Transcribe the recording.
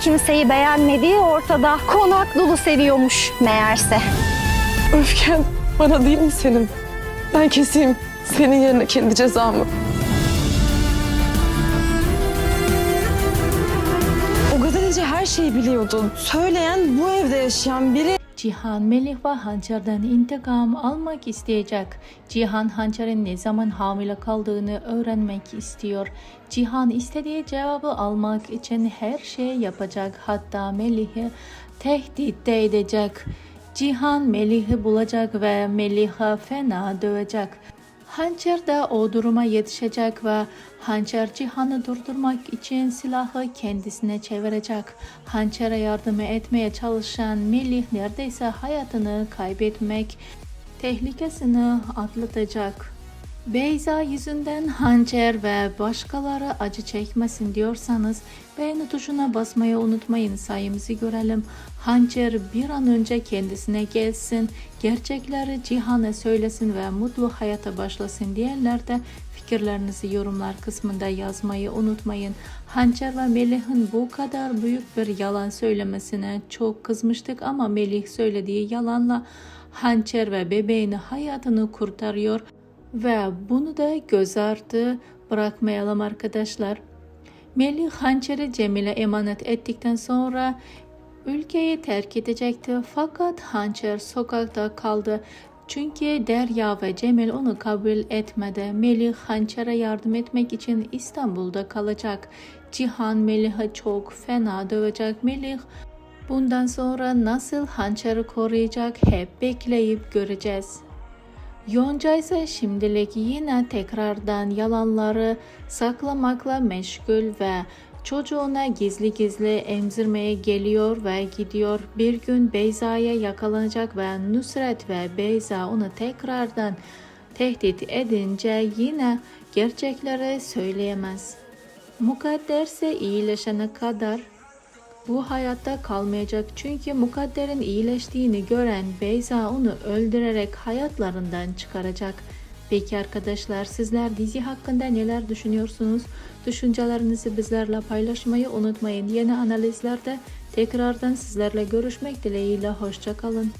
Kimseyi beğenmediği ortada. Konak dolu seviyormuş meğerse. Öfken bana değil mi senin? Ben keseyim senin yerine kendi cezamı. O gazeteci her şeyi biliyordu. Söyleyen bu evde yaşayan biri. Cihan Melih ve Hançer'den intikam almak isteyecek. Cihan Hançer'in ne zaman hamile kaldığını öğrenmek istiyor. Cihan istediği cevabı almak için her şeyi yapacak. Hatta Melih'i tehdit de edecek. Cihan Melih'i bulacak ve Melih'e fena dövecek. Hançer de o duruma yetişecek ve Hançer Cihan'ı durdurmak için silahı kendisine çevirecek. Hançer'e yardım etmeye çalışan Melih neredeyse hayatını kaybetmek tehlikesini atlatacak. Beyza yüzünden Hançer ve başkaları acı çekmesin diyorsanız beğeni tuşuna basmayı unutmayın sayımızı görelim. Hançer bir an önce kendisine gelsin, gerçekleri Cihan'a söylesin ve mutlu hayata başlasın diyenler de fikirlerinizi yorumlar kısmında yazmayı unutmayın. Hançer ve Melih'in bu kadar büyük bir yalan söylemesine çok kızmıştık ama Melih söylediği yalanla Hançer ve bebeğini hayatını kurtarıyor ve bunu da göz ardı bırakmayalım arkadaşlar. Melih hançeri Cemil'e emanet ettikten sonra ülkeyi terk edecekti fakat hançer sokakta kaldı. Çünkü Derya ve Cemil onu kabul etmedi. Melih hançere yardım etmek için İstanbul'da kalacak. Cihan Melih'i çok fena dövecek. Melih bundan sonra nasıl hançeri koruyacak hep bekleyip göreceğiz. Yonca ise şimdilik yine tekrardan yalanları saklamakla meşgul ve çocuğuna gizli gizli emzirmeye geliyor ve gidiyor. Bir gün Beyza'ya yakalanacak ve Nusret ve Beyza onu tekrardan tehdit edince yine gerçekleri söyleyemez. Mukadder ise iyileşene kadar bu hayatta kalmayacak çünkü mukadderin iyileştiğini gören Beyza onu öldürerek hayatlarından çıkaracak. Peki arkadaşlar sizler dizi hakkında neler düşünüyorsunuz? Düşüncelerinizi bizlerle paylaşmayı unutmayın. Yeni analizlerde tekrardan sizlerle görüşmek dileğiyle hoşçakalın.